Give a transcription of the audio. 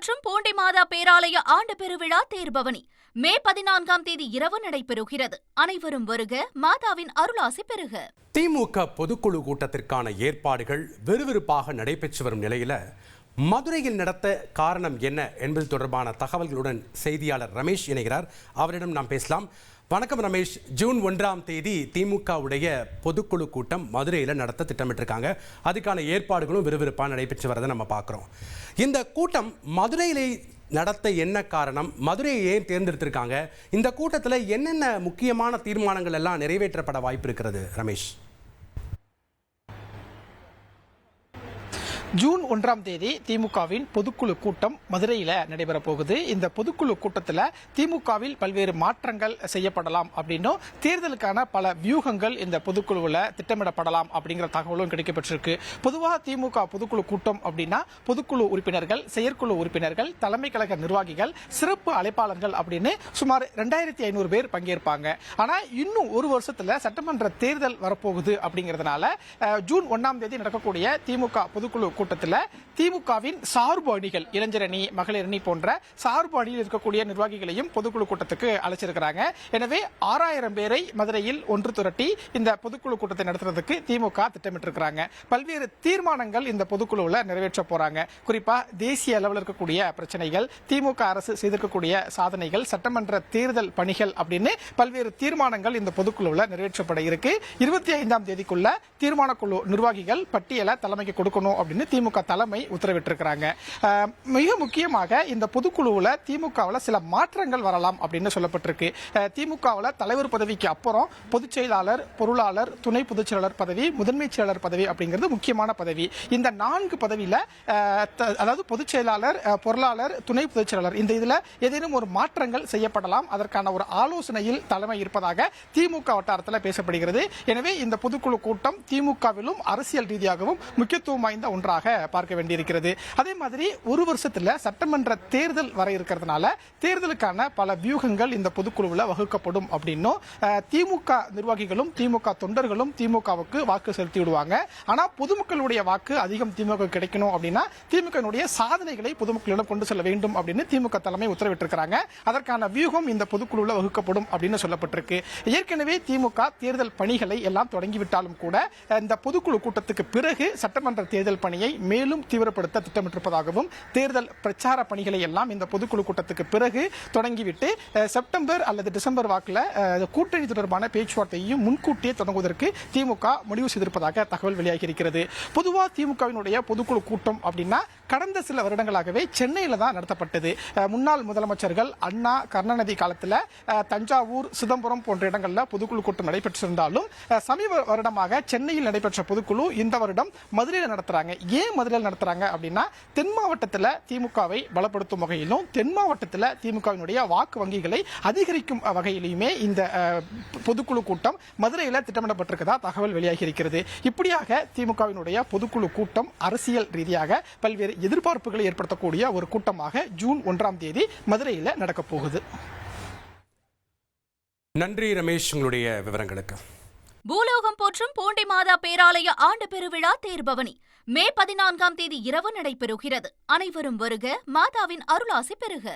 போற்றும் பூண்டி மாதா பேராலய ஆண்டு பெருவிழா தேர்பவனி. மே பதினான்காம் தேதி இரவு நடைபெறுகிறது. அனைவரும் வருக மாதாவின் அருளாசி பெறுக. திமுக பொதுக்குழு கூட்டத்திற்கான ஏற்பாடுகள் விறுவிறுப்பாக நடைபெற்று வரும் நிலையில மதுரையில் நடத்த காரணம் என்ன என்பது தொடர்பான தகவல்களுடன் செய்தியாளர் ரமேஷ் இணைகிறார். அவரிடம் நாம் பேசலாம். வணக்கம் ரமேஷ். ஜூன் ஒன்றாம் தேதி திமுகவுடைய பொதுக்குழு கூட்டம் மதுரையில் நடத்த திட்டமிட்டிருக்காங்க. அதுக்கான ஏற்பாடுகளும் விறுவிறுப்பாக நடைபெற்று வரதை நம்ம பார்க்குறோம். இந்த கூட்டம் மதுரையிலே நடத்த என்ன காரணம்? மதுரையை ஏன் தேர்ந்தெடுத்திருக்காங்க? இந்த கூட்டத்தில் என்னென்ன முக்கியமான தீர்மானங்கள் எல்லாம் நிறைவேற்றப்பட வாய்ப்பு இருக்கிறது ரமேஷ்? ஜூன் ஒன்றாம் தேதி திமுகவின் பொதுக்குழு கூட்டம் மதுரையில் நடைபெற போகுது இந்த பொதுக்குழு கூட்டத்தில் திமுகவில் பல்வேறு மாற்றங்கள் செய்யப்படலாம் அப்படின்னும் தேர்தலுக்கான பல வியூகங்கள் இந்த பொதுக்குழுவில் திட்டமிடப்படலாம் அப்படிங்கிற தகவலும் கிடைக்கப்பட்டிருக்கு பொதுவாக திமுக பொதுக்குழு கூட்டம் அப்படின்னா பொதுக்குழு உறுப்பினர்கள் செயற்குழு உறுப்பினர்கள் தலைமை கழக நிர்வாகிகள் சிறப்பு அழைப்பாளர்கள் அப்படின்னு சுமார் ரெண்டாயிரத்தி ஐநூறு பேர் பங்கேற்பாங்க. ஆனால் இன்னும் ஒரு வருஷத்தில் சட்டமன்ற தேர்தல் வரப்போகுது அப்படிங்கிறதுனால ஜூன் ஒன்றாம் தேதி நடக்கக்கூடிய திமுக பொதுக்குழு கூட்டத்தில் திமுகவின் சார்பு அணிகள் இளைஞர் அணி மகளிர் அணி போன்ற சார்பு அணியில் இருக்கக்கூடிய நிர்வாகிகளையும் பொதுக்குழு கூட்டத்துக்கு அழைச்சிருக்கிறாங்க. எனவே ஆறாயிரம் பேரை மதுரையில் ஒன்று திரட்டி இந்த பொதுக்குழு கூட்டத்தை நடத்துறதுக்கு திமுக திட்டமிட்டிருக்கிறாங்க. பல்வேறு தீர்மானங்கள் இந்த பொதுக்குழுவில் நிறைவேற்ற போறாங்க. குறிப்பா தேசிய அளவில் இருக்கக்கூடிய பிரச்சனைகள் திமுக அரசு செய்திருக்கக்கூடிய சாதனைகள் சட்டமன்ற தேர்தல் பணிகள் அப்படின்னு பல்வேறு தீர்மானங்கள் இந்த பொதுக்குழுவில் நிறைவேற்றப்பட இருக்கு. இருபத்தி ஐந்தாம் தேதிக்குள்ள தீர்மான குழு நிர்வாகிகள் பட்டியலை தலைமைக்கு கொடுக்கணும் அப்படின்னு திமுக தலைமை உத்தரவிட்டிருக்கிறாங்க. மிக முக்கியமாக இந்த பொதுக்குழுவில் திமுகவில் சில மாற்றங்கள் வரலாம் அப்படின்னு சொல்லப்பட்டிருக்கு. திமுகவில் தலைவர் பதவிக்கு அப்புறம் பொதுச் செயலாளர் பொருளாளர் துணை பொதுச் செயலாளர் பதவி முதன்மை செயலாளர் பதவி அப்படிங்கிறது முக்கியமான பதவி. இந்த நான்கு பதவியில் த- அதாவது பொதுச் செயலாளர் பொருளாளர் துணை பொதுச் செயலாளர் இந்த இதில் ஏதேனும் ஒரு மாற்றங்கள் செய்யப்படலாம். அதற்கான ஒரு ஆலோசனையில் தலைமை இருப்பதாக திமுக வட்டாரத்தில் பேசப்படுகிறது. எனவே இந்த பொதுக்குழு கூட்டம் திமுகவிலும் அரசியல் ரீதியாகவும் முக்கியத்துவம் வாய்ந்த ஒன்றாக பார்க்க வேண்டியிருக்கிறது. அதே மாதிரி ஒரு வருஷத்துல சட்டமன்ற தேர்தல் வர இருக்கிறதுனால தேர்தலுக்கான பல வியூகங்கள் இந்த பொதுக்குழுவில் வகுக்கப்படும் அப்படின்னும் திமுக நிர்வாகிகளும் திமுக தொண்டர்களும் திமுகவுக்கு வாக்கு செலுத்தி விடுவாங்க ஆனா பொதுமக்களுடைய வாக்கு அதிகம் திமுக கிடைக்கணும் அப்படின்னா திமுகனுடைய சாதனைகளை பொதுமக்களிடம் கொண்டு செல்ல வேண்டும் அப்படின்னு திமுக தலைமை உத்தரவிட்டிருக்கிறாங்க. அதற்கான வியூகம் இந்த பொதுக்குழுவில் வகுக்கப்படும் அப்படின்னு சொல்லப்பட்டிருக்கு. ஏற்கனவே திமுக தேர்தல் பணிகளை எல்லாம் தொடங்கிவிட்டாலும் கூட இந்த பொதுக்குழு கூட்டத்துக்கு பிறகு சட்டமன்ற தேர்தல் பணியை மேலும் தீவிரப்படுத்த திட்டமிட்டிருப்பதாகவும் தேர்தல் பிரச்சார பணிகளை எல்லாம் இந்த பொதுக்குழு கூட்டத்துக்கு பிறகு தொடங்கிவிட்டு செப்டம்பர் அல்லது டிசம்பர் வாக்கில் கூட்டணி தொடர்பான பேச்சுவார்த்தையையும் முன்கூட்டியே தொடங்குவதற்கு திமுக முடிவு செய்திருப்பதாக தகவல் வெளியாகி இருக்கிறது பொதுவாக திமுகவினுடைய பொதுக்குழு கூட்டம் அப்படின்னா கடந்த சில வருடங்களாகவே சென்னையில் தான் நடத்தப்பட்டது. முன்னாள் முதலமைச்சர்கள் அண்ணா கருணாநிதி காலத்தில் தஞ்சாவூர் சிதம்பரம் போன்ற இடங்களில் பொதுக்குழு கூட்டம் நடைபெற்றிருந்தாலும் சமீப வருடமாக சென்னையில் நடைபெற்ற பொதுக்குழு இந்த வருடம் மதுரையில் நடத்துறாங்க. ஏன் மதுரையில் நடத்துறாங்க அப்படின்னா தென் மாவட்டத்தில் திமுகவை பலப்படுத்தும் வகையிலும் தென் மாவட்டத்தில் திமுகவினுடைய வாக்கு வங்கிகளை அதிகரிக்கும் வகையிலுமே இந்த பொதுக்குழு கூட்டம் மதுரையில் திட்டமிடப்பட்டிருக்கதா தகவல் வெளியாகி இருக்கிறது இப்படியாக திமுகவினுடைய பொதுக்குழு கூட்டம் அரசியல் ரீதியாக பல்வேறு எதிர்பார்ப்புகளை ஏற்படுத்தக்கூடிய ஒரு கூட்டமாக ஜூன் ஒன்றாம் தேதி மதுரையில் நடக்கப் போகுது. நன்றி ரமேஷ் உங்களுடைய விவரங்களுக்கு. பூலோகம் போற்றும் பூண்டி மாதா பேராலய ஆண்டு பெருவிழா தேர்பவனி. மே பதினான்காம் தேதி இரவு நடைபெறுகிறது. அனைவரும் வருக மாதாவின் அருளாசி பெறுக.